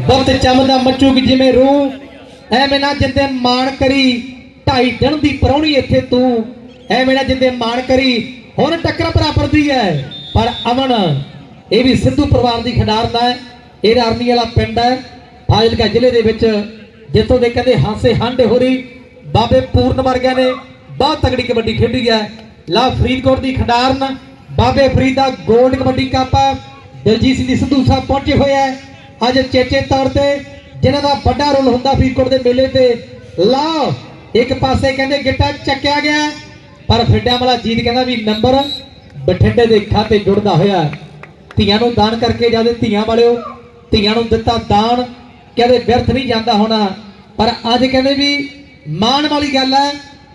ਬਹੁਤ ਚਮਦਾ ਮੱਚੂਗੀ ਜਿਵੇਂ ਰੂਹ ਐਵੇਂ ਨਾ ਜਿੰਦੇ ਮਾਣ ਕਰੀ, ਢਾਈ ਦਿਨ ਦੀ ਪਰੌਣੀ ਇੱਥੇ ਤੂੰ, ਐਵੇਂ ਨਾ ਜਿੰਦੇ ਮਾਣ ਕਰੀ, ਹੁਣ ਟੱਕਰ ਬਰਾਬਰ ਦੀ ਹੈ ਪਰ ਅਮਨ ਇਹ ਵੀ ਸਿੱਧੂ ਪਰਿਵਾਰ ਦੀ ਖਿਡਾਰਨ ਹੈ ਇਹ ਆਰਮੀ ਵਾਲਾ ਪਿੰਡ ਹੈ ਫਾਜ਼ਿਲਕਾ ਜ਼ਿਲ੍ਹੇ ਦੇ ਵਿੱਚ ਜਿੱਥੋਂ ਦੇ ਕਹਿੰਦੇ ਹਾਸੇ ਹਾਂਡੇ ਹੋ ਰਹੀ, ਬਾਬੇ ਪੂਰਨ ਵਰਗਿਆਂ ਨੇ ਬਹੁਤ ਤਗੜੀ ਕਬੱਡੀ ਖੇਡੀ ਹੈ ਲਾ ਫਰੀਦਕੋਟ ਦੀ ਖਿਡਾਰਨ, ਬਾਬੇ ਫਰੀਦ ਦਾ ਗੋਲਡ ਕਬੱਡੀ ਕੱਪ, ਦਿਲਜੀਤ ਸਿੰਘ ਦੀ ਸਿੱਧੂ ਸਾਹਿਬ ਪਹੁੰਚੇ ਹੋਏ ਹੈ ਅੱਜ ਚੇਚੇ ਤੌਰ ਤੇ ਜਿਨ੍ਹਾਂ ਦਾ ਵੱਡਾ ਰੋਲ ਹੁੰਦਾ ਫਰੀਦਕੋਟ ਦੇ ਮੇਲੇ ਤੇ ਲਾ ਇੱਕ ਪਾਸੇ ਕਹਿੰਦੇ ਗਿੱਟਾ ਚੱਕਿਆ ਗਿਆ, ਪਰ ਫਿੱਡਿਆਂ ਵਾਲਾ ਜੀਤ ਕਹਿੰਦਾ ਵੀ ਨੰਬਰ ਬਠਿੰਡੇ ਦੇ ਖਾਤੇ ਜੁੜਦਾ ਹੋਇਆ ਧੀਆਂ ਨੂੰ ਦਾਨ ਕਰਕੇ ਜਾਂਦੇ ਧੀਆਂ ਵਾਲਿਓ, ਧੀਆਂ ਨੂੰ ਦਿੱਤਾ ਦਾਨ, ਕਹਿੰਦੇ ਵਿਅਰਥ ਨਹੀਂ ਜਾਂਦਾ ਹੋਣਾ। ਪਰ ਅੱਜ ਕਹਿੰਦੇ ਵੀ ਮਾਣ ਵਾਲੀ ਗੱਲ ਹੈ,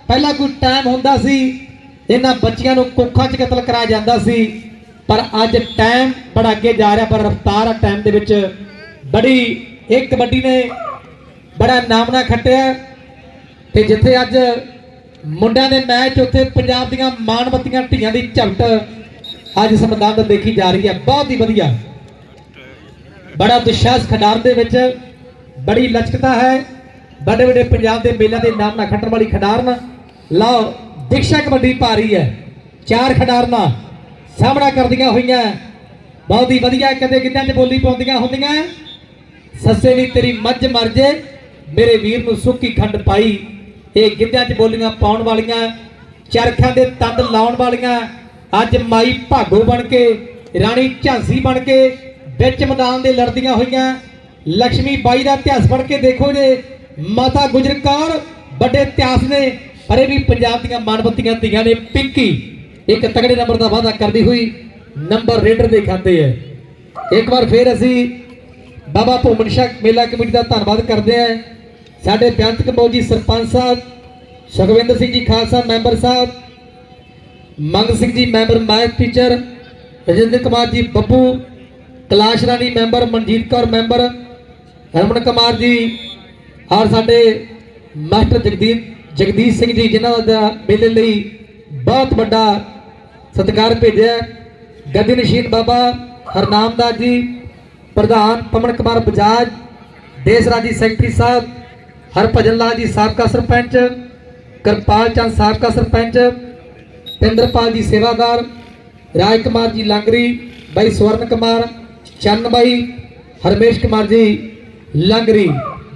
ਪਹਿਲਾਂ ਕੋਈ ਟਾਈਮ ਹੁੰਦਾ ਸੀ, ਇਹਨਾਂ ਬੱਚਿਆਂ ਨੂੰ ਕੁੱਖਾਂ 'ਚ ਕਤਲ ਕਰਾਇਆ ਜਾਂਦਾ ਸੀ, ਪਰ ਅੱਜ ਟਾਈਮ ਬੜਾ ਅੱਗੇ ਜਾ ਰਿਹਾ, ਪਰ ਰਫਤਾਰ ਆ ਟਾਈਮ ਦੇ ਵਿੱਚ ਬੜੀ ਇਹ ਕਬੱਡੀ ਨੇ ਬੜਾ ਨਾਮਨਾ ਖੱਟਿਆ ਤੇ ਜਿੱਥੇ ਅੱਜ ਮੁੰਡਿਆਂ ਦੇ ਮੈਚ, ਉੱਥੇ ਪੰਜਾਬ ਦੀਆਂ ਮਾਣਵਤੀਆਂ ਢੀਆਂ ਦੀ ਝਲਟ ਅੱਜ ਇਸ ਦੇਖੀ ਜਾ ਰਹੀ ਹੈ। ਬਹੁਤ ਹੀ ਵਧੀਆ। ਬੜਾ ਦੁਸ਼ਾਸ ਖਿਡਾਰ ਦੇ ਵਿੱਚ ਬੜੀ ਲਚਕਤਾ ਹੈ। ਵੱਡੇ ਵੱਡੇ ਪੰਜਾਬ ਦੇ ਮੇਲਿਆਂ ਦੇ ਨਾਮ ਨਾਲ ਖੱਟਣ ਵਾਲੀ ਖਿਡਾਰਨ ਲਓ, ਦਿਕਸ਼ਾ ਕਬੱਡੀ ਭਾਰੀ ਹੈ। ਚਾਰ ਖਿਡਾਰਨਾਂ ਸਾਹਮਣਾ ਕਰਦੀਆਂ ਹੋਈਆਂ। ਬਹੁਤ ਹੀ ਵਧੀਆ ਕਦੇ ਗਿੱਧਿਆਂ 'ਚ ਬੋਲੀ ਪਾਉਂਦੀਆਂ ਹੁੰਦੀਆਂ। ਸੱਸੇ ਵੀ ਤੇਰੀ ਮੱਝ ਮਰ ਜੇ, ਮੇਰੇ ਵੀਰ ਨੂੰ ਸੁੱਕੀ ਖੰਡ ਪਾਈ। ਇਹ ਗਿੱਧਿਆਂ 'ਚ ਬੋਲੀਆਂ ਪਾਉਣ ਵਾਲੀਆਂ ਚਰਖਾਂ ਦੇ ਤੰਦ ਲਾਉਣ ਵਾਲੀਆਂ। ਅੱਜ ਮਾਈ ਭਾਗੋ ਬਣ ਕੇ, ਰਾਣੀ ਝਾਂਸੀ ਬਣ ਕੇ, ਵਿੱਚ ਮੈਦਾਨ ਦੇ ਲੜਦੀਆਂ ਹੋਈਆਂ। ਲక్ష్ਮੀ ਬਾਈ ਦਾ ਇਤਿਹਾਸ ਪੜ੍ਹ ਕੇ ਦੇਖੋ ਜੇ, ਮਾਤਾ ਗੁਜਰ ਕੌਰ, ਵੱਡੇ ਇਤਿਹਾਸ ਨੇ, ਪਰ ਇਹ ਵੀ ਪੰਜਾਬ ਦੀਆਂ ਮਾਨਵਤੀਆਂ ਧੀਆਂ ਨੇ। ਪਿੰਕੀ, ਇੱਕ ਤਗੜੇ ਨੰਬਰ ਦਾ ਵਾਅਦਾ ਕਰਦੀ ਹੋਈ ਨੰਬਰ ਰੇਡਰ ਦੇ ਖਾਤੇ ਹੈ। ਇੱਕ ਵਾਰ ਫੇਰ ਅਸੀਂ ਬਾਬਾ ਭੂਮਨ ਸ਼ਾਹ ਮੇਲਾ ਕਮੇਟੀ ਦਾ ਧੰਨਵਾਦ ਕਰਦੇ ਹਾਂ। ਸਾਡੇ ਬੇਅੰਤ ਕਬੋਲ ਜੀ ਸਰਪੰਚ ਸਾਹਿਬ, Sukhwinder Singh ji Khalsa member Sahib, Mang Singh ji member math teacher, Rajinder Kumar ji Babbu, Kalash Rani member Manjit Kaur member, Harman Kumar ji, ਔਰ ਸਾਡੇ ਮਾਸਟਰ ਜਗਦੀਪ, ਜਗਦੀਸ਼ ਸਿੰਘ ਜੀ ਜਿਨ੍ਹਾਂ ਦਾ ਮੇਲੇ ਲਈ ਬਹੁਤ ਵੱਡਾ ਸਤਿਕਾਰ ਭੇਜਿਆ ਗੱਦੀ ਨਸ਼ੀਨ ਬਾਬਾ ਹਰਨਾਮ ਦਾਸ ਜੀ ਪ੍ਰਧਾਨ ਪਵਨ ਕੁਮਾਰ ਬਜਾਜ, ਦੇਸ ਰਾਜੀ ਸੈਕਟਰੀ ਸਾਹਿਬ, ਹਰਭਜਨ ਲਾਲ ਜੀ ਸਾਬਕਾ ਸਰਪੰਚ, ਕਿਰਪਾਲ ਚੰਦ ਸਾਬਕਾ ਸਰਪੰਚ, ਪਿੰਦਰਪਾਲ ਜੀ ਸੇਵਾਦਾਰ, ਰਾਜ ਕੁਮਾਰ ਜੀ ਲਾਂਗਰੀ, ਬਾਈ ਸਵਰਨ ਕੁਮਾਰ, ਚੰਨ ਬਾਈ, ਹਰਮੇਸ਼ ਕੁਮਾਰ ਜੀ ਲਾਂਗਰੀ।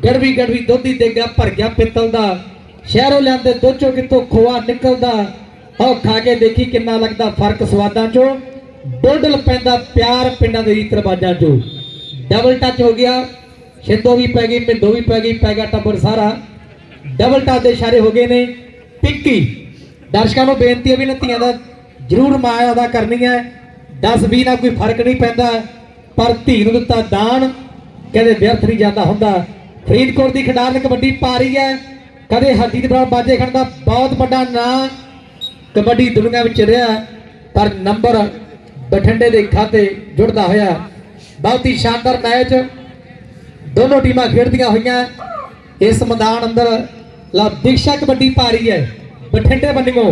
ਗੜਵੀ ਗੜਵੀ ਦੁੱਧੀ ਗਿਆ ਭਰ ਗਿਆ ਪਿੱਤਲ ਦਾ। ਸ਼ਹਿਰੋਂ ਲਿਆਂਦੇ ਦੁੱਧ ਚੋਂ ਕਿਤੋਂ ਖੋਆ ਨਿਕਲਦਾ। ਉਹ ਖਾ ਕੇ ਦੇਖੀ ਕਿੰਨਾ ਲੱਗਦਾ ਫ਼ਰਕ ਸਵਾਦਾਂ ਚੋਂ। ਡੋਡਲ ਪੈਂਦਾ ਪਿਆਰ ਪਿੰਡਾਂ ਦੇ ਰੀਤ ਰਿਵਾਜਾਂ ਚੋਂ। ਡਬਲ ਟੱਚ ਹੋ ਗਿਆ। ਛਿੰਦੋ ਵੀ ਪੈ ਗਈ ਮਿੰਦੋ ਵੀ ਪੈ ਗਈ, ਪੈ ਗਿਆ ਟੱਬਰ ਸਾਰਾ। ਡਬਲ ਟੱਚ ਦੇ ਇਸ਼ਾਰੇ ਹੋ ਗਏ ਨੇ। ਪਿੰਕੀ ਦਰਸ਼ਕਾਂ ਨੂੰ ਬੇਨਤੀ ਹੈ ਵੀ ਨਤੀਆਂ ਦਾ, ਜ਼ਰੂਰ ਮਾਇਆ ਅਦਾ ਕਰਨੀ ਹੈ 10 20 ਨਾਲ ਕੋਈ ਫ਼ਰਕ ਨਹੀਂ ਪੈਂਦਾ। ਪਰ ਧੀ ਨੂੰ ਦਿੱਤਾ ਦਾਨ। ਕਹਿੰਦੇ ਵਿਅਰਥ ਨਹੀਂ ਜਾਂਦਾ ਹੁੰਦਾ। ਫਰੀਦਕੋਟ ਦੀ ਖਿਡਾਰਨ ਕਬੱਡੀ ਪਾ ਹੈ। ਕਦੇ ਹਰਦੀ ਦੇ ਬਰਾਬਰ ਬਾਜੇ ਖਣ ਦਾ ਬਹੁਤ ਵੱਡਾ ਨਾਂ ਕਬੱਡੀ ਦੁਨੀਆ ਵਿੱਚ ਰਿਹਾ। ਪਰ ਨੰਬਰ ਬਠਿੰਡੇ ਦੇ ਖਾਤੇ ਜੁੜਦਾ ਹੋਇਆ। ਬਹੁਤ ਹੀ ਸ਼ਾਨਦਾਰ ਮੈਚ ਦੋਨੋਂ ਟੀਮਾਂ ਖੇਡਦੀਆਂ ਹੋਈਆਂ ਇਸ ਮੈਦਾਨ ਅੰਦਰ ਲਾ ਦੀਕਸ਼ਾ ਕਬੱਡੀ ਪਾ ਰਹੀ ਹੈ ਬਠਿੰਡੇ ਬੰਨਿਓ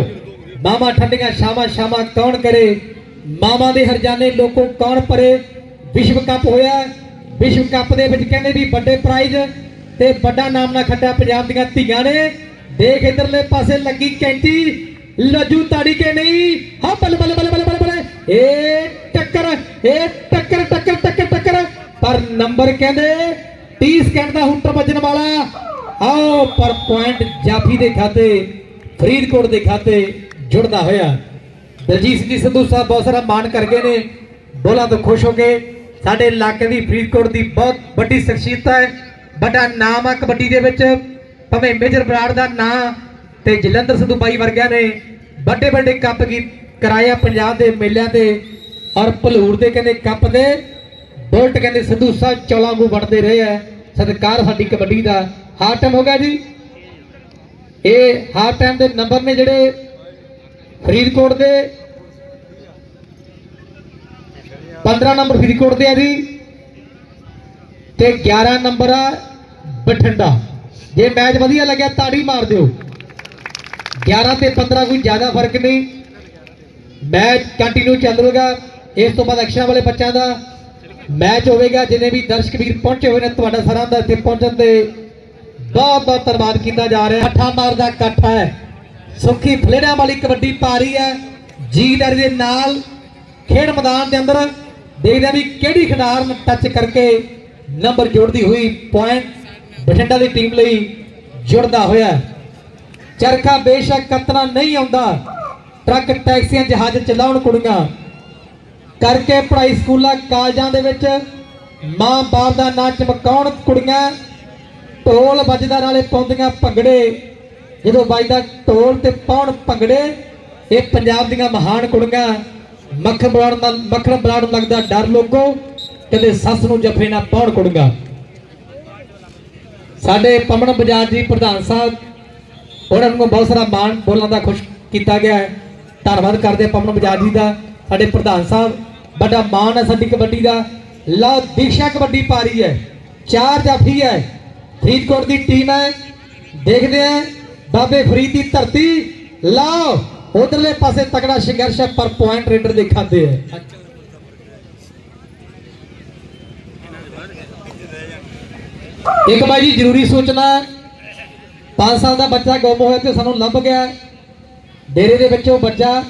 ਮਾਮਾ ਠੰਡੀਆਂ ਸ਼ਾਮਾਂ ਸ਼ਾਮਾਂ ਕੌਣ ਕਰੇ ਮਾਮਾ ਦੇ ਹਰਜਾਨੇ ਲੋਕੋ ਕੌਣ ਪਰੇ ਵਿਸ਼ਵ ਕੱਪ ਹੋਇਆ ਵਿਸ਼ਵ ਕੱਪ ਦੇ ਵਿੱਚ ਕਹਿੰਦੇ ਵੀ ਵੱਡੇ ਪ੍ਰਾਈਜ਼ ਤੇ ਵੱਡਾ ਨਾਮ ਨਾ ਖੱਟਿਆ ਪੰਜਾਬ ਦੀਆਂ ਧੀਆਂ ਨੇ ਦੇਖ ਇਧਰਲੇ ਪਾਸੇ ਲੱਗੀ ਕੈਂਟੀ ਲੱਜੂ ਤਾੜੀ ਕੇ ਨਹੀਂ ਹਾਂ ਬੱਲੇ ਬੱਲੇ ਬੱਲੇ ਬੱਲੇ ਬੱਲੇ ਬੱਲੇ ਟੱਕਰ, ਏ ਟੱਕਰ ਟੱਕਰ ਟੱਕਰ ਟੱਕਰ। ਪਰ ਨੰਬਰ ਕਹਿੰਦੇ 30 ਸਕਿੰਟ ਦਾ ਹੁੰਟਰ ਵੱਜਣ ਵਾਲਾ। ਆਓ, ਪਰ ਪੁਆਇੰਟ ਜਾਫੀ ਦੇ ਖਾਤੇ, ਫਰੀਦਕੋਟ ਦੇ ਖਾਤੇ ਜੁੜਦਾ ਹੋਇਆ। ਦਲਜੀਤ ਸਿੰਘ ਜੀ ਸਾਹਿਬ ਬਹੁਤ ਸਾਰਾ ਮਾਣ ਕਰ ਗਏ ਨੇ। ਬੋਲਾਂ ਤੋਂ ਖੁਸ਼ ਹੋ ਗਏ ਸਾਡੇ ਇਲਾਕੇ ਦੀ ਫਰੀਦਕੋਟ ਦੀ ਬਹੁਤ ਵੱਡੀ ਸ਼ਖਸੀਅਤ ਹੈ। ਵੱਡਾ ਨਾਮ ਆ ਕਬੱਡੀ ਦੇ ਵਿੱਚ। ਭਾਵੇਂ ਮੇਜਰ ਬਰਾੜ ਦਾ ਨਾਂ ਤੇ ਜਲੰਧਰ ਸਿੱਧੂ ਬਾਈ ਵਰਗਿਆਂ ਨੇ ਵੱਡੇ ਵੱਡੇ ਕੱਪ ਕੀ ਕਰਾਇਆ ਪੰਜਾਬ ਦੇ ਮੇਲਿਆਂ ਤੇ ਔਰ ਭਲੂਰ ਦੇ ਕਹਿੰਦੇ ਕੱਪ ਦੇ, ਬੁਲਟ ਕਹਿੰਦੇ ਸਿੱਧੂ ਸਾਹਿਬ ਚੌਲਾਂ ਨੂੰ ਵੜਦੇ ਰਹੇ ਆ। ਸਤਿਕਾਰ ਸਾਡੀ ਕਬੱਡੀ ਦਾ। ਹਾਰ ਟਾਈਮ ਹੋ ਗਿਆ ਜੀ। ਇਹ ਹਾਰ ਟਾਈਮ ਦੇ ਨੰਬਰ ਨੇ ਜਿਹੜੇ ਫਰੀਦਕੋਟ ਦੇ 15 ਨੰਬਰ ਫਰੀਦਕੋਟ ਦੇ ਆ ਜੀ। ਤੇ 11 ਨੰਬਰ ਆ ਬਠਿੰਡਾ। ਜੇ ਮੈਚ ਵਧੀਆ ਲੱਗਿਆ ਤਾੜੀ ਮਾਰ ਦਿਓ। 11 ਤੇ 15 ਕੋਈ ਜ਼ਿਆਦਾ ਫ਼ਰਕ ਨਹੀਂ। ਮੈਚ ਕੰਟੀਨਿਊ ਚੱਲੂਗਾ ਇਸ ਤੋਂ ਬਾਅਦ ਅਕਸ਼ਰਾਂ ਵਾਲੇ ਬੱਚਿਆਂ ਦਾ ਮੈਚ ਹੋਵੇਗਾ। ਜਿਨੇ ਵੀ ਦਰਸ਼ਕ ਵੀਰ ਪਹੁੰਚੇ ਹੋਏ ਨੇ ਤੁਹਾਡਾ ਸਾਰਿਆਂ ਦਾ ਇੱਥੇ ਪਹੁੰਚਣ ਤੇ ਬਹੁਤ ਬਹੁਤ ਧੰਨਵਾਦ ਕੀਤਾ ਜਾ ਰਿਹਾ। ਹੈ ਅੱਠਾਂ ਮਾਰ ਦਾ ਇਕੱਠ ਹੈ। ਸੁੱਖੀ ਫਲੇੜਾਂ ਵਾਲੀ ਕਬੱਡੀ ਪਾ ਰਹੀ ਹੈ ਜੀਦਰ ਦੇ ਨਾਲ ਖੇਡ ਮੈਦਾਨ ਦੇ ਅੰਦਰ ਦੇਖਦੇ ਹਾਂ ਵੀ ਕਿਹੜੀ ਖਿਡਾਰਨ ਟੱਚ ਕਰਕੇ ਨੰਬਰ ਜੋੜਦੀ ਹੋਈ ਪੁਆਇੰਟ ਬਠਿੰਡਾ ਦੀ ਟੀਮ ਲਈ ਜੁੜਦਾ ਹੋਇਆ ਚਰਖਾ ਬੇਸ਼ੱਕ ਕਤਨਾ ਨਹੀਂ ਆਉਂਦਾ। ਟਰੱਕ ਟੈਕਸੀਆਂ ਜਹਾਜ਼ ਚਲਾਉਣ ਕੁੜੀਆਂ। ਕਰਕੇ ਪੜ੍ਹਾਈ ਸਕੂਲਾਂ, ਕਾਲਜਾਂ ਦੇ ਵਿੱਚ ਮਾਂ ਬਾਪ ਦਾ ਨਾਂ ਚਮਕਾਉਣ ਕੁੜੀਆਂ। ਢੋਲ ਵੱਜਦਾ ਨਾਲੇ ਪਾਉਂਦੀਆਂ ਭੰਗੜੇ। ਜਦੋਂ ਵੱਜਦਾ ਢੋਲ ਤੇ ਪਾਉਣ ਭੰਗੜੇ, ਇਹ ਪੰਜਾਬ ਦੀਆਂ ਮਹਾਨ ਕੁੜੀਆਂ। ਮੱਖਣ ਬਲਾਉਣ ਦਾ ਮੱਖਣ ਬਲਾਉਣ ਨੂੰ ਲੱਗਦਾ ਡਰ ਲੋਕੋ ਕਦੇ ਸੱਸ ਨੂੰ ਜੱਫੇ ਨਾ ਪਾਉਣ ਕੁੜੀਆਂ। ਸਾਡੇ ਪਮਨ ਬਜਾਜ ਜੀ, ਪ੍ਰਧਾਨ ਸਾਹਿਬ, ਉਹਨਾਂ ਨੂੰ ਬਹੁਤ ਸਾਰਾ ਮਾਣ ਬੋਲਣ ਦਾ ਖੁਸ਼ ਕੀਤਾ ਗਿਆ ਹੈ। ਧੰਨਵਾਦ ਕਰਦੇ ਪਵਨ ਬਜਾਜ ਜੀ ਦਾ, ਸਾਡੇ ਪ੍ਰਧਾਨ ਸਾਹਿਬ, ਵੱਡਾ ਮਾਣ ਹੈ ਸਾਡੀ ਕਬੱਡੀ ਦਾ। ਲਓ, ਦੀਕਸ਼ਾ ਕਬੱਡੀ ਪਾ ਰਹੀ ਹੈ, ਚਾਰ ਜਾਫੀ ਹੈ, ਫਰੀਦਕੋਟ ਦੀ ਟੀਮ ਹੈ, ਦੇਖਦੇ ਹਾਂ, ਬਾਬੇ ਫਰੀਦ ਦੀ ਧਰਤੀ, ਲਾਓ, ਉਧਰਲੇ ਪਾਸੇ ਤਕੜਾ ਸੰਘਰਸ਼ ਹੈ, ਪਰ ਪੁਆਇੰਟ ਰੇਡਰ ਦੇ ਖਾਤੇ ਹੈ। ਇੱਕ ਬਾਈ ਜੀ, ਜ਼ਰੂਰੀ ਸੋਚਣਾ 5 ਸਾਲ ਦਾ ਬੱਚਾ ਗੁੰਮ ਹੋਇਆ ਤੇ ਸਾਨੂੰ ਲੱਭ ਗਿਆ ਡੇਰੇ ਦੇ ਵਿੱਚੋਂ ਬੱਚਾ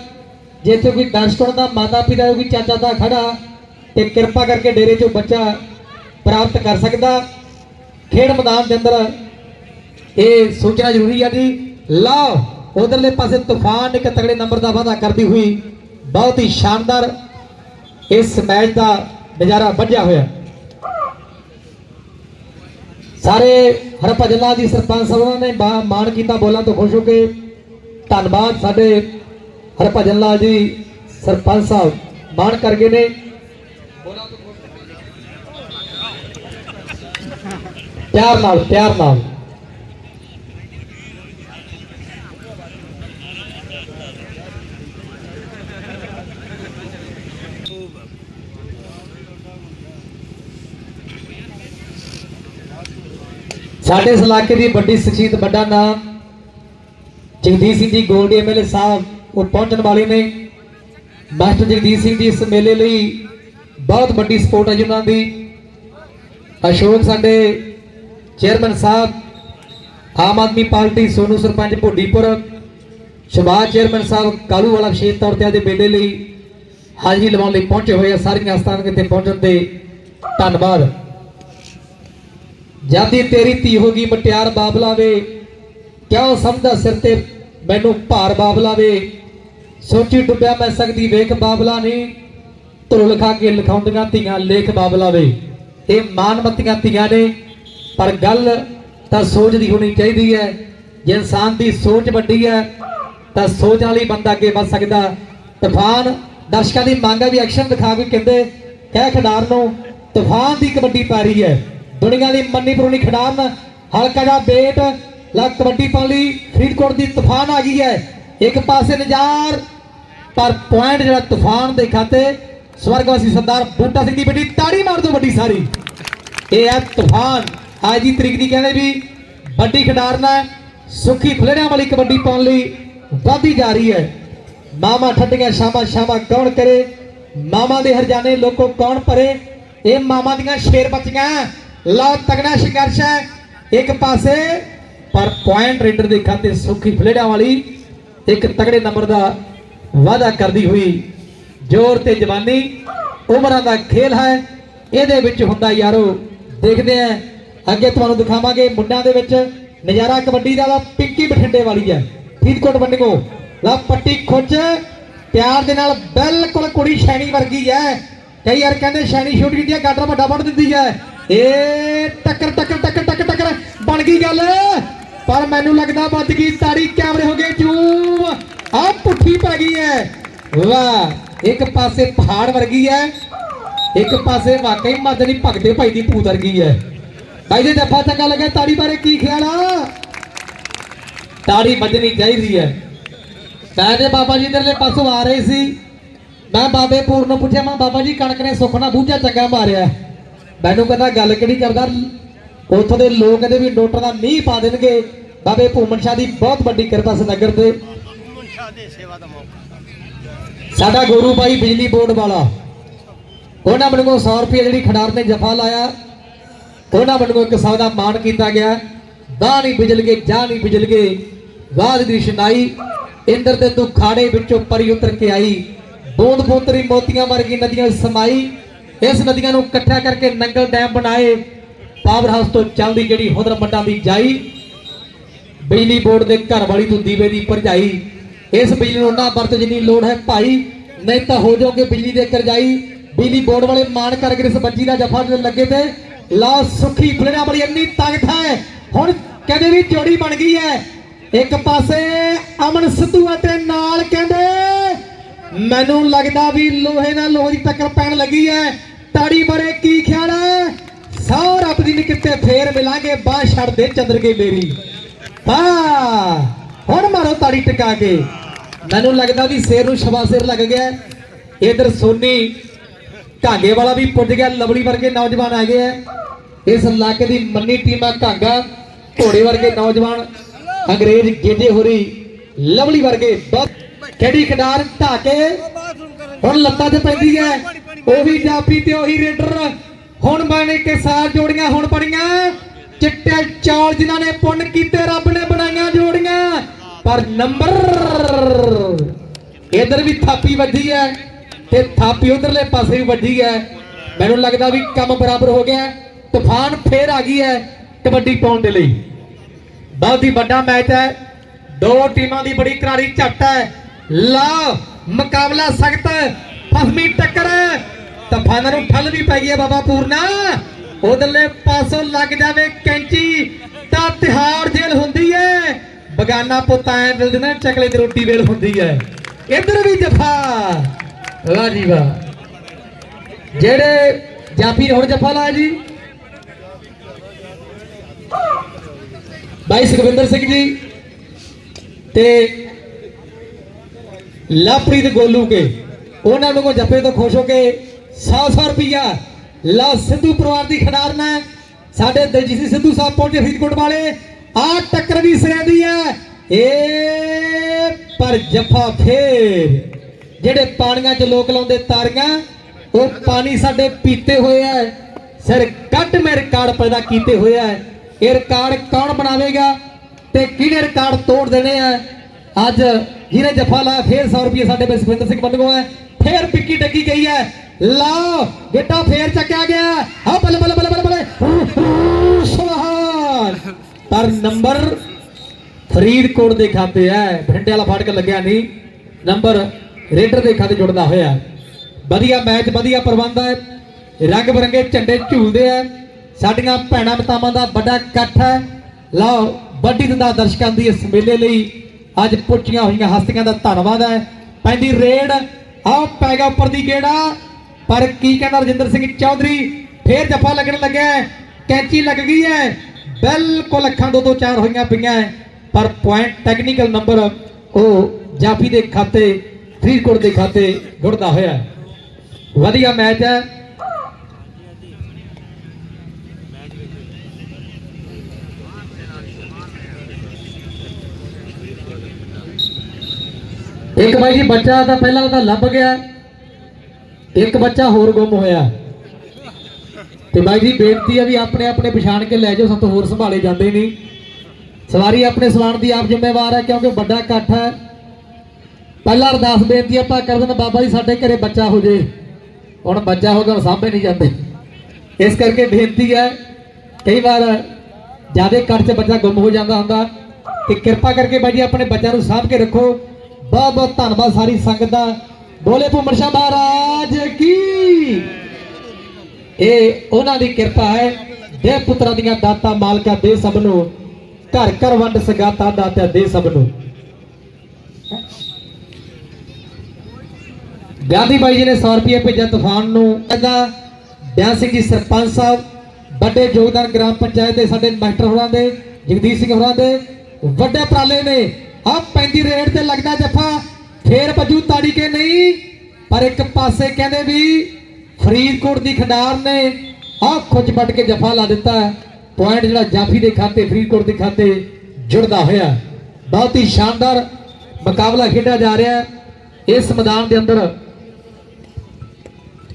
ਜੇ ਇੱਥੇ ਕੋਈ ਦਰਸ਼ਕ ਦਾ ਮਾਤਾ ਪਿਤਾ ਕੋਈ ਚਾਚਾ ਦਾ ਖੜਾ, ਤੇ ਕਿਰਪਾ ਕਰਕੇ ਡੇਰੇ 'ਚੋਂ ਬੱਚਾ ਪ੍ਰਾਪਤ ਕਰ ਸਕਦਾ। ਖੇਡ ਮੈਦਾਨ ਦੇ ਅੰਦਰ ਇਹ ਸੋਚਣਾ ਜ਼ਰੂਰੀ ਹੈ ਜੀ, ਲਓ, ਉਧਰਲੇ ਪਾਸੇ ਤੂਫਾਨ ਇੱਕ ਤਗੜੇ ਨੰਬਰ ਦਾ ਵਾਅਦਾ ਕਰਦੀ ਹੋਈ ਬਹੁਤ ਹੀ ਸ਼ਾਨਦਾਰ ਇਸ ਮੈਚ ਦਾ ਨਜ਼ਾਰਾ ਵੱਜਿਆ ਹੋਇਆ। ਸਾਰੇ ਹਰਪਾ ਲਾਲ ਦੀ ਸਰਪੰਚ ਸਾਹਿਬਾਨ ਨੇ ਬਾ- ਮਾਣ ਕੀਤਾ, ਬੋਲਾਂ ਤੋਂ ਖੁਸ਼ ਹੋ ਕੇ ਧੰਨਵਾਦ ਸਾਡੇ ਹਰਭਜਨ ਲਾਲ ਜੀ, ਸਰਪੰਚ ਸਾਹਿਬ। ਮਾਣ ਕਰ ਗਏ ਨੇ। ਪਿਆਰ ਨਾਲ ਪਿਆਰ ਨਾਲ। ਸਾਡੇ ਇਸ ਇਲਾਕੇ ਦੀ ਵੱਡੀ ਸ਼ਖਸੀਅਤ ਵੱਡਾ ਨਾਮ ਜਗਦੀਸ਼ ਸਿੰਘ ਜੀ, ਗੋਲਡੀ ਐਮਐਲਏ ਸਾਹਿਬ ਉਹ ਪਹੁੰਚਣ ਵਾਲੇ ਨੇ। ਮਾਸਟਰ ਜਗਦੀਸ਼ ਸਿੰਘ ਜੀ ਇਸ ਮੇਲੇ ਲਈ ਬਹੁਤ ਵੱਡੀ ਸਪੋਰਟ ਹੈ ਜੀ ਉਹਨਾਂ ਦੀ। ਅਸ਼ੋਕ ਸਾਡੇ chairman Sahib, Aam Aadmi Party Sonu sarpanch Bhodipur Shabaj chairman Sahib Kalu Wala ਵਿਸ਼ੇਸ਼ ਤੌਰ ਤੇ ਆਦੇ ਮੇਲੇ ਲਈ ਹਾਜ਼ਰੀ ਲਵਾਉਣ ਲਈ ਪਹੁੰਚੇ ਹੋਏ ਆ। ਸਾਰੀਆਂ ਸਥਾਨਕ ਕਿਤੇ ਪਹੁੰਚਣ ਤੇ ਧੰਨਵਾਦ। ਜਾਂਦੀ ਤੇਰੀ ਧੀ ਹੋ ਗਈ, ਮਟਿਆਰ ਬਾਬਲਾ ਵੇ, ਕਿਉਂ ਸਮਝਦਾ ਸਿਰ ਤੇ ਮੈਨੂੰ ਭਾਰ ਬਾਬਲਾ ਵੇ ਸੋਚੀ ਡੁੱਬਿਆ ਮੈਂ ਸਕਦੀ, ਵੇਖ ਬਾਬਲਾ ਨਹੀਂ। ਧੁਰ ਲਿਖਾ ਕੇ ਲਿਖਾਉਂਦੀਆਂ ਧੀਆਂ, ਲੇਖ ਬਾਬਲਾ ਵੇ। ਇਹ ਮਾਨਮਤੀਆਂ ਧੀਆਂ ਨੇ। ਪਰ ਗੱਲ ਤਾਂ ਸੋਚ ਦੀ ਹੋਣੀ ਚਾਹੀਦੀ ਹੈ। ਜੇ ਇਨਸਾਨ ਦੀ ਸੋਚ ਵੱਡੀ ਹੈ, ਤਾਂ ਸੋਚ ਵਾਲੀ ਬੰਦਾ ਅੱਗੇ ਵੱਧ ਸਕਦਾ। ਤੂਫਾਨ, ਦਰਸ਼ਕਾਂ ਦੀ ਮੰਗ ਹੈ ਵੀ ਐਕਸ਼ਨ ਦਿਖਾ ਕੇ ਕਹਿੰਦੇ, ਕਹਿ ਖਿਡਾਰ ਨੂੰ, ਤੂਫਾਨ ਦੀ ਕਬੱਡੀ ਪਾ ਰਹੀ ਹੈ। ਦੁਨੀਆ ਦੀ ਮੰਨੀ ਪਰੋਣੀ ਖਿਡਾਰਨ, ਹਲਕਾ ਦਾ ਬੇਟ ਲਾ ਕਬੱਡੀ ਪਾਉਣ ਲਈ ਫਰੀਦਕੋਟ ਦੀ ਤੂਫਾਨ ਆ ਗਈ ਹੈ। ਇੱਕ ਪਾਸੇ ਨਜ਼ਾਰ, ਪਰ ਪੁਆਇੰਟ ਜਿਹੜਾ ਤੂਫਾਨ ਦੇ ਖਾਤੇ ਸਵਰਗਵਾਸੀ ਸਰਦਾਰ ਬੂਟਾ ਸਿੰਘ ਦੀ ਬੇਟੀ ਤਾੜੀ ਮਾਰ ਦੋ ਵੱਡੀ ਸਾਰੀ। ਇਹ ਹੈ ਤੂਫਾਨ। ਅੱਜ ਦੀ ਤਰੀਕ ਦੀ ਕਹਿੰਦੇ ਵੀ ਵੱਡੀ ਖਿਡਾਰਨ ਹੈ। ਸੁੱਖੀ ਫਲੇੜਿਆਂ ਵਾਲੀ ਕਬੱਡੀ ਪਾਉਣ ਲਈ ਵਧਦੀ ਜਾ ਰਹੀ ਹੈ। ਮਾਮਾ ਠੱਡੀਆਂ ਸ਼ਾਮਾ ਸ਼ਾਮਾ ਕੌਣ ਕਰੇ? ਮਾਮਾ ਦੇ ਹਰਜਾਨੇ ਲੋਕੋ ਕੌਣ ਭਰੇ? ਇਹ ਮਾਮਾ ਦੀਆਂ ਸ਼ੇਰ ਬੱਚੀਆਂ। ਲਾ ਤਗੜਾ ਸੰਘਰਸ਼ ਹੈ। ਇੱਕ ਪਾਸੇ ਪਰ ਪੁਆਇੰਟ ਰੇਡਰ ਦੇ ਖਾਤੇ ਸੁੱਖੀ ਫਲੇੜਾ ਵਾਲੀ ਇੱਕ ਤਗੜੇ ਨੰਬਰ ਦਾ ਵਾਅਦਾ ਕਰਦੀ ਹੋਈ ਜ਼ੋਰ ਤੇ ਜਵਾਨੀ ਉਮਰਾਂ ਦਾ ਖੇਲ ਹੈ। ਇਹਦੇ ਵਿੱਚ ਹੁੰਦਾ ਯਾਰੋ, ਦੇਖਦੇ ਆ ਅੱਗੇ ਤੁਹਾਨੂੰ ਦਿਖਾਵਾਂਗੇ ਮੁੰਡਿਆਂ ਦੇ ਵਿੱਚ ਨਜ਼ਾਰਾ ਕਬੱਡੀ ਦਾ ਪਿੰਕੀ ਬਠਿੰਡੇ ਵਾਲੀ ਹੈ। ਫਰੀਦਕੋਟ ਬੰਡਿਓ ਲਾ ਪੱਟੀ ਖੁੱਚ, ਪਿਆਰ ਦੇ ਨਾਲ ਬਿਲਕੁਲ ਕੁੜੀ ਸ਼ੈਣੀ ਵਰਗੀ ਹੈ। ਕਈ ਯਾਰ ਕਹਿੰਦੇ ਸ਼ੈਣੀ ਛੋਟੀ ਕੀਤੀ ਹੈ ਗਾਡਰ ਵੱਡਾ ਵੱਢ ਦਿੰਦੀ ਹੈ। ਏ ਟੱਕਰ ਟੱਕਰ ਟੱਕਰ ਟੱਕਰ ਟੱਕਰ, ਬਣ ਗਈ ਗੱਲ। ਪਰ ਮੈਨੂੰ ਲੱਗਦਾ ਵੱਜ ਗਈ ਤਾੜੀ, ਕੈਮਰੇ ਹੋ ਗਏ ਚੂਮ। ਆ ਪੁੱਠੀ ਪੈ ਗਈ ਹੈ ਵਾਹ, ਇੱਕ ਪਾਸੇ ਪਹਾੜ ਵਰਗੀ ਹੈ ਇੱਕ ਪਾਸੇ ਵਾਕਈ ਮਦਨੀ ਭਗਤੇ ਭਾਈ ਦੀ ਭੂਤ ਵਰਗੀ ਹੈ ਭਾਈ ਜੀ, ਜੱਫਾ ਚੰਗਾ ਲੱਗਾ ਤਾੜੀ ਬਾਰੇ ਕੀ ਖਿਆਲ ਆ? ਤਾੜੀ ਵੱਜਣੀ ਚਾਹੀਦੀ ਹੈ ਮੈਂ ਤੇ ਬਾਬਾ ਜੀ ਇਧਰਲੇ ਪਾਸੋਂ ਆ ਰਹੇ ਸੀ। ਮੈਂ ਬਾਬੇ ਪੂਰ ਨੂੰ ਪੁੱਛਿਆ, ਮੈਂ ਬਾਬਾ ਜੀ, ਕਣਕ ਨੇ ਸੁੱਖ ਨਾਲ ਬੂਝਾ ਚੰਗਾ ਮਾਰਿਆ। ਮੈਨੂੰ ਕਹਿੰਦਾ, ਗੱਲ ਕਿਹੜੀ ਕਰਦਾ? ਉੱਥੋਂ ਦੇ ਲੋਕ ਕਹਿੰਦੇ ਵੀ ਨੋਟਾਂ ਦਾ ਮੀਂਹ ਪਾ ਦੇਣਗੇ। ਬਾਬੇ ਭੂਮਨ ਸ਼ਾਹ ਦੀ ਬਹੁਤ ਵੱਡੀ ਕਿਰਪਾ ਸੀ ਨਗਰ ਤੇ। ਸਾਡਾ ਗੁਰੂ ਭਾਈ ਬਿਜਲੀ ਬੋਰਡ ਵਾਲਾ, ਉਹਨਾਂ ਵੱਲੋਂ 100 ਰੁਪਏ ਜਿਹੜੀ ਖਿਡਾਰ ਨੇ ਜਫਾ ਲਾਇਆ। ਉਹਨਾਂ ਵੱਲੋਂ ਇੱਕ ਸੌ ਦਾ ਮਾਣ ਕੀਤਾ ਗਿਆ। ਦਾ ਨਹੀਂ ਬਿਜਲ ਗਏ ਜਾ ਨਹੀਂ ਬਿਜਲ ਗਏ। ਬਾਦ ਦੀ ਸ਼ਨਾਈ ਇੰਦਰ ਤੇ ਤੂੰ ਖਾੜੇ ਵਿੱਚੋਂ ਪਰੀ ਉਤਰ ਕੇ ਆਈ। ਬੂੰਦ ਬੂੰਦਰੀ ਮੋਤੀਆਂ ਵਰਗੀ ਨਦੀਆਂ ਸਮਾਈ। ਇਸ ਨਦੀਆਂ ਨੂੰ ਇਕੱਠਾ ਕਰਕੇ ਨੰਗਲ ਡੈਮ ਬਣਾਏ। ਪਾਵਰ ਹਾਊਸ ਤੋਂ ਚੱਲਦੀ ਜਿਹੜੀ ਹੁਦਰ ਮੰਡਾਂ ਦੀ ਜਾਈ, ਬਿਜਲੀ ਬੋਰਡ ਦੇ ਘਰ ਵਾਲੀ ਤੂੰ ਦੀਵੇ ਦੀ ਭਰਜਾਈ। ਇਸ ਬਿਜਲੀ ਨੂੰ ਨਾ ਵਰਤ ਜਿੰਨੀ ਲੋੜ ਹੈ ਭਾਈ, ਨਹੀਂ ਤਾਂ ਹੋ ਜਾਓਗੇ ਬਿਜਲੀ ਦੇ ਕਰਜਾਈ। ਬਿਜਲੀ ਬੋਰਡ ਵਾਲੇ ਮਾਣ ਕਰਕੇ ਇਸ ਬੱਚੀ ਦਾ ਜਫਾ ਲੱਗੇ ਤੇ ਲਾ ਸੁਖੀ ਫਲੇਣਾ ਵਾਲੀ ਇੰਨੀ ਤਾਕਤ ਹੈ। ਹੁਣ ਕਹਿੰਦੇ ਵੀ ਜੋੜੀ ਬਣ ਗਈ ਹੈ। ਇੱਕ ਪਾਸੇ ਅਮਨ ਸਿੱਧੂ ਅਤੇ ਨਾਲ ਕਹਿੰਦੇ, ਮੈਨੂੰ ਲੱਗਦਾ ਵੀ ਲੋਹੇ ਨਾਲ ਲੋਹੇ ਦੀ ਟੱਕਰ ਪੈਣ ਲੱਗੀ ਹੈ। ਤਾੜੀ ਬਰੇ ਕੀ ਸੌ ਨੀ ਕਿਤੇ ਫੇਰ ਮਿਲਾਂਗੇ, ਬਾਹ ਛੱਡ ਦੇ ਚੰਦਰਗੇ ਮੇਰੀ। ਹਾਂ, ਹੁਣ ਮਾਰੋ ਤਾੜੀ ਟਿਕਾ ਕੇ। ਮੈਨੂੰ ਲੱਗਦਾ ਵੀ ਸ਼ੇਰ ਨੂੰ ਸ਼ਬਾ ਸਿਰ ਲੱਗ ਗਿਆ। ਇਧਰ ਸੋਨੀ, ਘਾਗੇ ਵਾਲਾ ਵੀ ਪੁੱਜ ਗਿਆ, ਲਵਲੀ ਵਰਗੇ ਨੌਜਵਾਨ ਆ ਗਏ ਆ। ਇਸ ਇਲਾਕੇ ਦੀ ਮੰਨੀ ਟੀਮਾਂ ਘਾਗਾ, ਘੋੜੇ ਵਰਗੇ ਨੌਜਵਾਨ, ਅੰਗਰੇਜ਼ ਗੇਜੇ ਹੋਰੀ, ਲਵਲੀ ਵਰਗੇ ਕਿਹੜੀ ਖੇਡੀ ਖਿਡਾਰ ਢਾਕੇ ਹੁਣ ਲੱਤਾਂ 'ਚ ਪੈਂਦੀ ਹੈ। ਉਹ ਵੀ ਜਾਪੀ ਤੇ ਉਹੀ ਰੇਡਰ। ਹੁਣ ਬਣੇ ਕੇ ਸਾਰ ਜੋੜੀਆਂ ਹੁਣ ਬਣੀਆਂ ਚਿੱਟੇ ਚੌਲ ਜਿਨ੍ਹਾਂ ਨੇ ਪੁੰਨ ਕੀਤੇ, ਰੱਬ ਨੇ ਬਣਾਈਆਂ ਜੋੜੀਆਂ। ਪਰ ਨੰਬਰ ਇਧਰ ਵੀ ਥਾਪੀ ਵੱਜੀ ਹੈ ਤੇ ਥਾਪੀ ਉਧਰਲੇ ਪਾਸੇ ਵੀ ਵੱਜੀ ਹੈ। ਮੈਨੂੰ ਲੱਗਦਾ ਵੀ ਕੰਮ ਬਰਾਬਰ ਹੋ ਗਿਆ ਤੂਫਾਨ ਫੇਰ ਆ ਗਈ ਹੈ ਕਬੱਡੀ ਪਾਉਣ ਦੇ ਲਈ। ਬਹੁਤ ਹੀ ਵੱਡਾ ਮੈਚ ਹੈ। ਦੋ ਟੀਮਾਂ ਦੀ ਬੜੀ ਕਰਾਰੀ ਝੱਟ ਹੈ। ਲਾ ਮੁਕਾਬਲਾ ਸਖਤ ਫਸਮੀ ਟੱਕਰ ਤੂਫਾਨਾਂ ਨੂੰ ਠੱਲ ਵੀ ਪੈ ਗਈ ਹੈ ਬਾਬਾ ਪੂਰਨਾ। ਉਧਰਲੇ ਪਾਸੋਂ ਲੱਗ ਜਾਵੇ ਕੈਂਚੀ, ਤਾਂ ਤਿਹਾੜ ਜੇਲ ਹੁੰਦੀ ਹੈ। ਬਗਾਨਾ ਪੁੱਤ ਐ ਮਿਲਦੇ ਨੇ ਚਕਲੇ ਦੀ ਰੋਟੀ ਵੇਲ ਹੁੰਦੀ ਹੈ। ਇੱਧਰ ਵੀ ਜਫਾ। ਵਾਹ ਜੀ ਵਾਹ। ਜਿਹੜੇ ਜਾਫੀ ਹੁਣ ਜਫਾ ਲਾ ਜੀ। ਭਾਈ ਸੁਖਵਿੰਦਰ ਸਿੰਘ ਜੀ ਤੇ ਲਵਪ੍ਰੀਤ ਗੋਲੂ ਕੇ। ਉਹਨਾਂ ਨੂੰ ਜੱਫੇ ਤੋਂ ਖੁਸ਼ ਹੋ ਕੇ 100-100 ਰੁਪਿਆ ਲਾ ਸਿੱਧੂ ਪਰਿਵਾਰ ਦੀ ਖਿਡਾਰਨਾ ਸਾਡੇ ਦਲਜੀਤ ਸਿੰਘ ਸਿੱਧੂ ਸਾਹਿਬ ਪਹੁੰਚੇ ਫਰੀਦਕੋਟ ਵਾਲੇ। ਆ ਟੱਕਰ ਵੀ ਸਿਰਾਂ ਦੀ ਹੈ। ਏ ਪਰ ਜੱਫਾ ਫੇਰ। ਜਿਹੜੇ ਪਾਣੀਆਂ 'ਚ ਲੋਕ ਲਾਉਂਦੇ ਤਾਰੀਆਂ, ਉਹ ਪਾਣੀ ਸਾਡੇ ਪੀਤੇ ਹੋਏ ਐ ਸਿਰ, ਕੱਟ ਮੇ ਰਿਕਾਰਡ ਪੈਦਾ ਕੀਤੇ ਹੋਏ ਐ ਇਹ ਰਿਕਾਰਡ ਕੌਣ ਬਣਾਵੇਗਾ ਤੇ ਕਿਹੜੇ ਰਿਕਾਰਡ ਤੋੜ ਦੇਣੇ ਆ ਅੱਜ ਜਿਹਨੇ ਜਫਾ ਲਾਇਆ, ਫੇਰ 100 ਰੁਪਏ ਸਾਡੇ ਬੇ ਸੁਖਵਿੰਦਰ ਸਿੰਘ ਬੰਦਗੋ ਹੈ। ਫੇਰ ਪਿੱਕੀ ਟੱਕੀ ਗਈ ਹੈ। ਲਓ, ਬੇਟਾ ਫੇਰ ਚੱਕਿਆ ਗਿਆ। ਆ ਬੱਲੇ ਬੱਲੇ ਬੱਲੇ ਬੱਲੇ ਸੁਭਾਨ ਪਰ ਨੰਬਰ ਫਰੀਦਕੋਟ ਦੇ ਖਾਤੇ ਹੈ ਬਠਿੰਡੇ ਵਾਲਾ ਫਾਟਕ ਲੱਗਿਆ ਨਹੀਂ। ਨੰਬਰ ਰੇਡਰ ਦੇ ਖਾਤੇ ਜੁੜਦਾ ਹੋਇਆ। ਵਧੀਆ ਮੈਚ, ਵਧੀਆ ਪ੍ਰਬੰਧ ਹੈ ਰੰਗ ਬਰੰਗੇ ਝੰਡੇ ਝੂਲਦੇ ਆ ਸਾਡੀਆਂ ਭੈਣਾਂ ਮਤਾਵਾਂ ਦਾ ਵੱਡਾ ਇਕੱਠ ਹੈ ਲਓ, ਵੱਡੀ ਦਾ ਦਰਸ਼ਕਾਂ ਦੀ ਇਸ ਮੇਲੇ ਲਈ ਅੱਜ ਪੁੱਛੀਆਂ ਹੋਈਆਂ ਹਸਤੀਆਂ ਦਾ ਧੰਨਵਾਦ ਹੈ ਪੈਂਦੀ ਰੇਡ, ਆਹ ਪੈ ਗਿਆ ਉੱਪਰ ਦੀ ਗੇੜਾ। ਪਰ ਕੀ ਕਹਿੰਦਾ ਰਜਿੰਦਰ ਸਿੰਘ ਚੌਧਰੀ? ਫੇਰ ਜੱਫਾ ਲੱਗਣ ਲੱਗਿਆ ਕੈਂਚੀ ਲੱਗ ਗਈ ਹੈ। ਬਿਲਕੁਲ ਅੱਖਾਂ ਦੋ ਦੋ ਚਾਰ ਹੋਈਆਂ ਪਈਆਂ ਹੈ, ਪਰ ਪੁਆਇੰਟ ਟੈਕਨੀਕਲ ਨੰਬਰ ਉਹ ਜਾਫੀ ਦੇ ਖਾਤੇ ਫਰੀਦਕੋਟ ਦੇ ਖਾਤੇ ਗੁੜਦਾ ਹੋਇਆ ਵਧੀਆ ਮੈਚ ਹੈ। ਇੱਕ ਬਾਈ ਜੀ ਬੱਚਾ ਤਾਂ ਪਹਿਲਾਂ ਤਾਂ ਲੱਭ ਗਿਆ ਇੱਕ ਬੱਚਾ ਹੋਰ ਗੁੰਮ ਹੋਇਆ। ਤੇ ਬਾਈ ਜੀ, ਬੇਨਤੀ ਹੈ ਵੀ ਆਪਣੇ ਆਪਣੇ ਪਛਾਣ ਕੇ ਲੈ ਜਾਓ ਸਭ ਤੋਂ ਹੋਰ ਸੰਭਾਲੇ ਜਾਂਦੇ ਨਹੀਂ। ਸਵਾਰੀ ਆਪਣੇ ਸਲਾਣ ਦੀ ਆਪ ਜ਼ਿੰਮੇਵਾਰ ਹੈ, ਕਿਉਂਕਿ ਵੱਡਾ ਇਕੱਠ ਹੈ। ਪਹਿਲਾਂ ਅਰਦਾਸ ਬੇਨਤੀ ਆਪਾਂ ਕਰ ਦਿੰਦੇ, ਬਾਬਾ ਜੀ, ਸਾਡੇ ਘਰੇ ਬੱਚਾ ਹੋ ਜੇ। ਹੁਣ ਬੱਚਾ ਹੋ ਗਿਆ ਹੁਣ ਸਾਂਭੇ ਨਹੀਂ ਜਾਂਦੇ। ਇਸ ਕਰਕੇ ਬੇਨਤੀ ਹੈ, ਕਈ ਵਾਰ ਜਿਆਦੇ ਇਕੱਠ 'ਚ ਬੱਚਾ ਗੁੰਮ ਹੋ ਜਾਂਦਾ ਹੁੰਦਾ। ਤੇ ਕਿਰਪਾ ਕਰਕੇ ਬਾਈ ਜੀ, ਆਪਣੇ ਬੱਚਿਆਂ ਨੂੰ ਸਾਂਭ ਕੇ ਰੱਖੋ। ਬਹੁਤ ਬਹੁਤ ਧੰਨਵਾਦ ਸਾਰੀ ਸੰਗਤ ਦਾ। ਬੋਲੇ ਭੂਮਰ ਸ਼ਾਹ ਮਹਾਰਾਜ ਕੀ? ਇਹ ਉਹਨਾਂ ਦੀ ਕਿਰਪਾ ਹੈ ਦੇ ਪੁੱਤਰਾਂ ਦੀਆਂ ਦਾਤਾ ਮਾਲਕਾ ਦੇ ਸਭ ਨੂੰ, ਘਰ ਘਰ ਵੰਡ ਸਗਾਤਾ ਦਾਤਾ ਦੇ ਸਭ ਨੂੰ। ਗਾਂਧੀ ਬਾਈ ਜੀ ਨੇ 100 ਰੁਪਏ ਭੇਜਿਆ ਤੂਫਾਨ ਨੂੰ। ਇਹਦਾ ਬਿਆਨ ਸਿੰਘ ਜੀ ਸਰਪੰਚ ਸਾਹਿਬ, ਵੱਡੇ ਯੋਗਦਾਨ ਗ੍ਰਾਮ ਪੰਚਾਇਤ ਦੇ ਸਾਡੇ ਮਾਸਟਰ ਹੋਰਾਂ ਦੇ, ਜਗਦੀਸ਼ ਸਿੰਘ ਹੋਰਾਂ ਦੇ ਵੱਡੇ ਉਪਰਾਲੇ ਨੇ। ਆ ਪੈਂਦੀ ਰੇਡ ਤੇ ਲੱਗਦਾ ਜੱਫਾ। ਫੇਰ ਭੱਜੂ ਤਾੜੀ ਕੇ ਨਹੀਂ, ਪਰ ਇੱਕ ਪਾਸੇ ਕਹਿੰਦੇ ਵੀ ਫਰੀਦਕੋਟ ਦੀ ਖਿਡਾਰ ਨੇ ਆ ਖੁੱਜ ਵੱਟ ਕੇ ਜਫ਼ਾ ਲਾ ਦਿੱਤਾ ਪੁਆਇੰਟ ਜਿਹੜਾ ਜਾਫੀ ਦੇ ਖਾਤੇ, ਫਰੀਦਕੋਟ ਦੇ ਖਾਤੇ ਜੁੜਦਾ ਹੋਇਆ ਬਹੁਤ ਹੀ ਸ਼ਾਨਦਾਰ ਮੁਕਾਬਲਾ ਖੇਡਿਆ ਜਾ ਰਿਹਾ ਹੈ ਇਸ ਮੈਦਾਨ ਦੇ ਅੰਦਰ।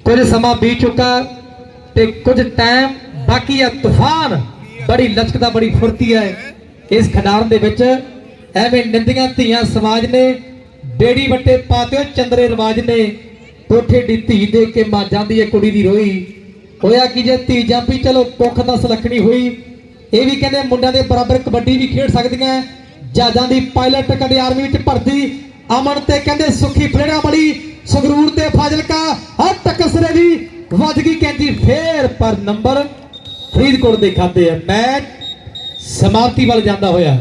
ਕੁਝ ਸਮਾਂ ਬੀਤ ਚੁੱਕਾ ਤੇ ਕੁਝ ਟਾਈਮ ਬਾਕੀ ਹੈ। ਤੂਫਾਨ ਬੜੀ ਲਚਕਦਾ ਬੜੀ ਫੁਰਤੀ ਹੈ ਇਸ ਖਿਡਾਰਨ ਦੇ ਵਿੱਚ। ਐਵੇਂ ਨਿੰਦੀਆਂ ਧੀਆਂ ਸਮਾਜ ਨੇ ਬੇੜੀ ਵੱਟੇ ਪਾਤੇ ਚੰਦਰੇ ਰਿਵਾਜ ਨੇ। ਕੋਠੇ ਦੀ ਧੀ ਦੇ ਕੇ ਮਾਂ ਜਾਂਦੀ ਹੈ ਕੁੜੀ ਦੀ ਰੋਈ। ਹੋਇਆ ਕਿ ਜੇ ਧੀ ਜਾਂਪੀ ਚਲੋ ਕੁੱਖ ਦਾ ਸਲਖਣੀ ਹੋਈ। ਇਹ ਵੀ ਕਹਿੰਦੇ ਮੁੰਡਿਆਂ ਦੇ ਬਰਾਬਰ ਕਬੱਡੀ ਵੀ ਖੇਡ ਸਕਦੀਆਂ ਜਹਾਜ਼ਾਂ ਦੀ ਪਾਇਲਟ ਕਦੇ ਆਰਮੀ ਵਿੱਚ ਭਰਤੀ ਅਮਨ ਤੇ ਕਹਿੰਦੇ ਸੁਖੀ ਫਲੇੜਾ ਬੜੀ ਸੰਗਰੂਰ ਤੇ ਫਾਜ਼ਿਲਕਾ, ਹਰ ਟੱਕਸਰੇ ਦੀ ਵੱਜ ਗਈ ਕਹਿੰਦੀ ਫੇਰ, ਪਰ ਨੰਬਰ ਫਰੀਦਕੋਟ ਦੇ ਖਾਤੇ ਹੈ ਮੈਚ ਸਮਾਪਤੀ ਵੱਲ ਜਾਂਦਾ ਹੋਇਆ।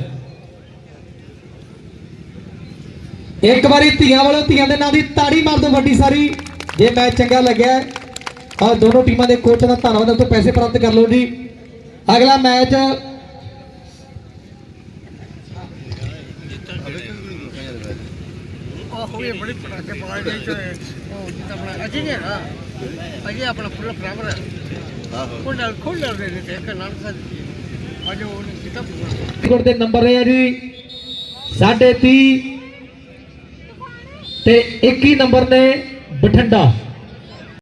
ਇੱਕ ਵਾਰੀ ਧੀਆਂ ਵੱਲੋਂ ਧੀਆਂ ਦੇ ਨਾਂ ਦੀ ਤਾੜੀ ਮਾਰ ਦਿਓ ਵੱਡੀ ਸਾਰੀ। ਜੇ ਮੈਚ ਚੰਗਾ ਲੱਗਿਆ ਔਰ ਦੋਨੋਂ ਟੀਮਾਂ ਦੇ ਕੋਚ ਦਾ ਧੰਨਵਾਦ ਤੋਂ ਪੈਸੇ ਪ੍ਰਾਪਤ ਕਰ ਲਓ ਜੀ। ਅਗਲਾ ਮੈਚ ਹੋਏ ਬੜੀ ਪਟਾਕੇ ਪਕਾਏ ਨਹੀਂ ਤੇ ਉਹ ਜਿੱਦਾਂ ਆਪਣਾ ਅਜੇ ਨਹੀਂ ਹੈਗਾ ਅਜੇ ਆਪਣਾ ਫੁੱਲ ਬਰਾਬਰ ਹੈ ਖੋਲ ਖੋਲ ਦੇ ਦੇ ਤੇ ਇੱਕ ਨਾਲ ਸਾ ਅਜੇ ਉਹ ਕਿਤਾ ਫਰੀਦਕੋਟ ਦੇ ਨੰਬਰ ਹੈ ਜੀ 30 ਤੇ 21 ਨੰਬਰ ਨੇ ਬਠਿੰਡਾ।